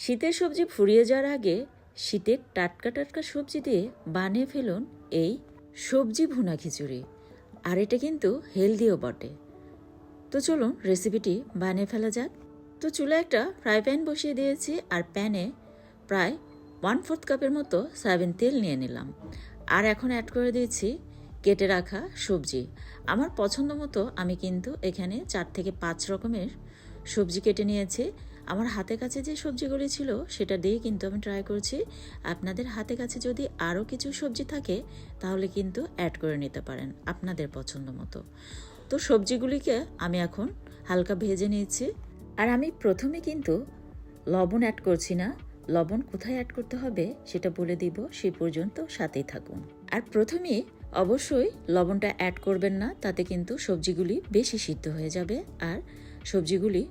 শীতের সবজি ফুরিয়ে যাওয়ার আগে শীতের টাটকা টাটকা সবজি দিয়ে বানিয়ে ফেলুন এই সবজি ভুনা খিচুড়ি। আর এটা কিন্তু হেলদিও বটে। তো চলুন রেসিপিটি বানিয়ে ফেলা যাক। তো চুলে একটা ফ্রাই প্যান বসিয়ে দিয়েছি আর প্যানে প্রায় ওয়ান ফোর্থ কাপের মতো সয়াবিন তেল নিয়ে নিলাম। আর এখন অ্যাড করে দিয়েছি কেটে রাখা সবজি। আমার পছন্দ মতো আমি কিন্তু এখানে চার থেকে পাঁচ রকমের সবজি কেটে নিয়েছি। আমার হাতে কাছে যে সবজিগুলি ছিল, সেটা দিয়ে কিন্তু আমি ট্রাই করছি। আপনাদের হাতে কাছে যদি আরও কিছু সবজি থাকে, তাহলে কিন্তু অ্যাড করে নিতে পারেন আপনাদের পছন্দ মতো। তো সবজিগুলিকে আমি এখন হালকা ভেজে নিয়েছি। আর আমি প্রথমে কিন্তু লবণ অ্যাড করছি না। লবণ কোথায় অ্যাড করতে হবে, সেটা বলে দিব, সে পর্যন্ত সাথেই থাকুন। আর প্রথমে অবশ্যই লবণটা অ্যাড করবেন না, তাতে কিন্তু সবজিগুলি বেশি সিদ্ধ হয়ে যাবে। আর সবজিগুলি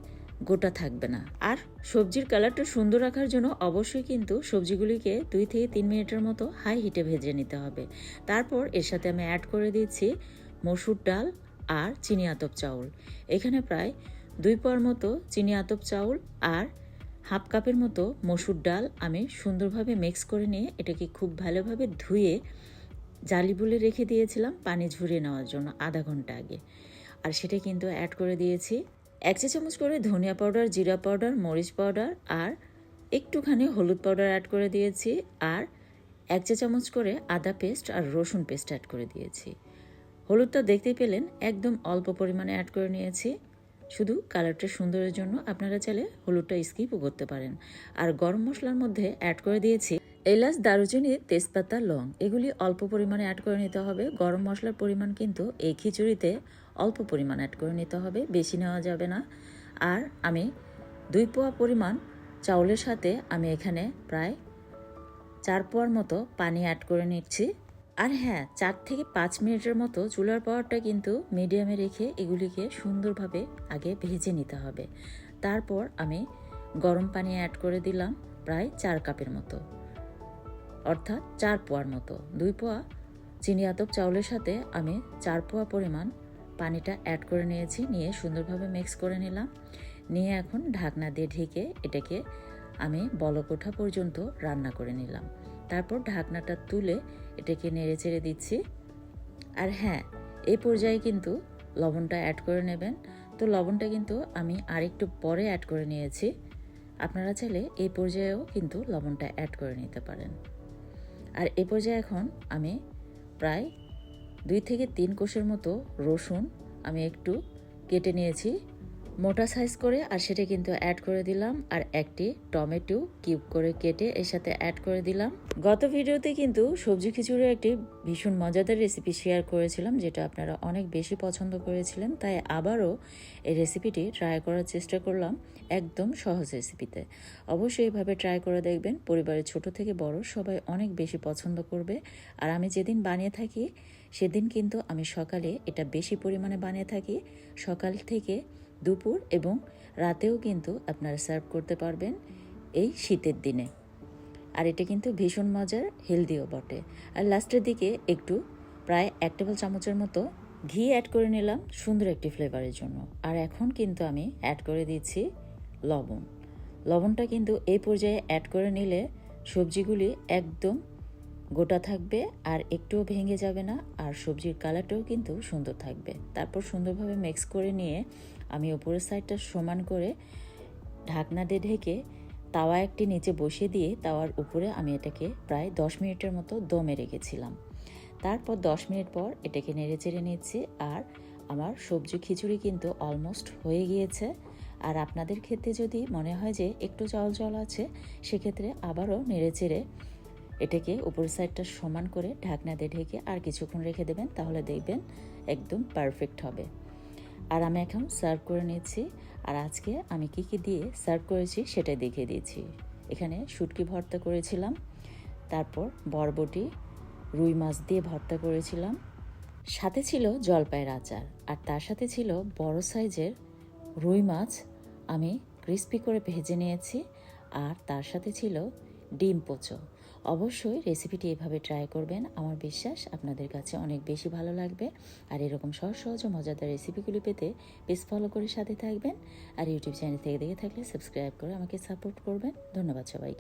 গোটা থাকবে না। আর সবজির কালারটা সুন্দর রাখার জন্য অবশ্যই কিন্তু সবজিগুলিকে দুই থেকে তিন মিনিটের মতো হাই হিটে ভেজে নিতে হবে। তারপর এর সাথে আমি অ্যাড করে দিচ্ছি মসুর ডাল আর চিনি আতপ চাউল। এখানে প্রায় দুই পোয়ার মতো চিনি আতপ চাউল আর হাফ কাপের মতো মসুর ডাল আমি সুন্দরভাবে মিক্স করে নিয়ে এটাকে খুব ভালোভাবে ধুয়ে জালি বুলে রেখে দিয়েছিলাম পানি ঝরিয়ে নেওয়ার জন্য আধা ঘণ্টা আগে। আর সেটা কিন্তু অ্যাড করে দিয়েছি এক চা চামচ করে ধনিয়া পাউডার, জিরা পাউডার, মরিচ পাউডার আর একটুখানি হলুদ পাউডার অ্যাড করে দিয়েছি আর এক চা চামচ করে আদা পেস্ট আর রসুন পেস্ট অ্যাড করে দিয়েছি। হলুদটা দেখতেই পেলেন একদম অল্প পরিমাণে অ্যাড করে নিয়েছি। শুধু কালারটা সুন্দরের জন্য আপনারা চাইলে হলুদটা স্কিপও করতে পারেন। আর গরম মশলার মধ্যে অ্যাড করে দিয়েছি এলাচ, দারুচিনি, তেজপাতা, লং, এগুলি অল্প পরিমাণে অ্যাড করে নিতে হবে। গরম মশলার পরিমাণ কিন্তু এই খিচুড়িতে অল্প পরিমাণ অ্যাড করে নিতে হবে, বেশি নেওয়া যাবে না। আর আমি দুই পোয়া পরিমাণ চাউলের সাথে আমি এখানে প্রায় চার পোয়ার মতো পানি অ্যাড করে নিচ্ছি। আর হ্যাঁ চার থেকে পাঁচ মিনিটের মতো চুলার পাওয়ারটা কিন্তু মিডিয়ামে রেখে এগুলিকে সুন্দরভাবে আগে ভেজে নিতে হবে। তারপর আমি গরম পানি অ্যাড করে দিলাম, প্রায় চার কাপের মতো। অর্থাৎ চার পোয়ার মতো। দুই পোয়া চিনি আতপ চাউলের সাথে আমি চার পোয়া পরিমাণ পানিটা অ্যাড করে নিয়েছি, নিয়ে সুন্দরভাবে মিক্স করে নিলাম। নিয়ে এখন ঢাকনা দিয়ে ঢেকে এটাকে আমি বলকোঠা পর্যন্ত রান্না করে নিলাম। তারপর ঢাকনাটা তুলে এটাকে নেড়ে চেড়ে দিচ্ছি। আর হ্যাঁ এই পর্যায়ে কিন্তু লবণটা অ্যাড করে নেবেন। তো লবণটা কিন্তু আমি আরেকটু পরে অ্যাড করে নিয়েছি। আপনারা চাইলে এই পর্যায়েও কিন্তু লবণটা অ্যাড করে নিতে পারেন। আর এ পর্যায়ে এখন আমি প্রায় দুই থেকে তিন কোষের মতো রসুন আমি একটু কেটে নিয়েছি। মোটা সাইজ করে আর সেটা কিন্তু অ্যাড করে দিলাম আর একটি টমেটো কিউব করে কেটে এর সাথে অ্যাড করে দিলাম। গত ভিডিওতে কিন্তু সবজি খিচুড়ির একটি ভীষণ মজাদার রেসিপি শেয়ার করেছিলাম, যেটা আপনারা অনেক বেশি পছন্দ করেছিলেন, তাই আবারও এই রেসিপিটি ট্রাই করার চেষ্টা করলাম একদম সহজ রেসিপিতে অবশ্যই এইভাবে ট্রাই করে দেখবেন, পরিবারের ছোট থেকে বড় সবাই অনেক বেশি পছন্দ করবে। আর আমি যেদিন বানিয়ে থাকি, সেদিন কিন্তু আমি সকালে এটা বেশি পরিমাণে বানিয়ে থাকি, সকাল থেকে দুপুর এবং রাতেও কিন্তু আপনারা সার্ভ করতে পারবেন এই শীতের দিনে। আর এটা কিন্তু ভীষণ মজার, হেলদিও বটে। আর লাস্টের দিকে একটু প্রায় এক টেবিল চামচের মতো ঘি অ্যাড করে নিলাম, সুন্দর একটি ফ্লেভারের জন্য। আর এখন কিন্তু আমি অ্যাড করে দিচ্ছি লবণ। লবণটা কিন্তু এই পর্যায়ে অ্যাড করে নিলে সবজিগুলি একদম গোটা থাকবে আর একটুও ভেঙে যাবে না, আর সবজির কালারটাও কিন্তু সুন্দর থাকবে। তারপর সুন্দরভাবে মিক্স করে নিয়ে আমি ওপরের সাইডটা সমান করে ঢাকনা দিয়ে ঢেকে তাওয়া একটি নিচে বসিয়ে দিয়ে তাওয়ার উপরে আমি এটাকে প্রায় দশ মিনিটের মতো দমে রেখেছিলাম। তারপর দশ মিনিট পর এটাকে নেড়ে চেড়ে নিচ্ছি আর আমার সবজি খিচুড়ি কিন্তু অলমোস্ট হয়ে গিয়েছে। আর আপনাদের ক্ষেত্রে যদি মনে হয় যে একটু জল জল আছে, সেক্ষেত্রে আবারও নেড়ে চেড়ে এটাকে উপরের সাইডটা সমান করে ঢাকনা দিয়ে ঢেকে আর কিছুক্ষণ রেখে দেবেন, তাহলে দেখবেন একদম পারফেক্ট হবে। আর আমি এখন সার্ভ করে নিয়েছি আর আজকে আমি কি কি দিয়ে সার্ভ করেছি সেটাই দেখিয়ে দিয়েছি এখানে শুটকি ভর্তা করেছিলাম, তারপর বরবটি, রুই মাছ দিয়ে ভর্তা করেছিলাম। সাথে ছিল জলপাইয়ের আচার, আর তার সাথে ছিল বড় সাইজের রুই মাছ আমি ক্রিস্পি করে ভেজে নিয়েছি। আর তার সাথে ছিল ডিম পোচো। অবশ্যই রেসিপিটি এভাবে ট্রাই করবেন। আমার বিশ্বাস আপনাদের কাছে অনেক বেশি ভালো লাগবে। আর এরকম সহজ সহজ ও মজাদার রেসিপিগুলি পেতে পেজ ফলো করে সাথে থাকবেন। আর ইউটিউব চ্যানেল থেকে দেখে থাকলে সাবস্ক্রাইব করে আমাকে সাপোর্ট করবেন। ধন্যবাদ সবাইকে।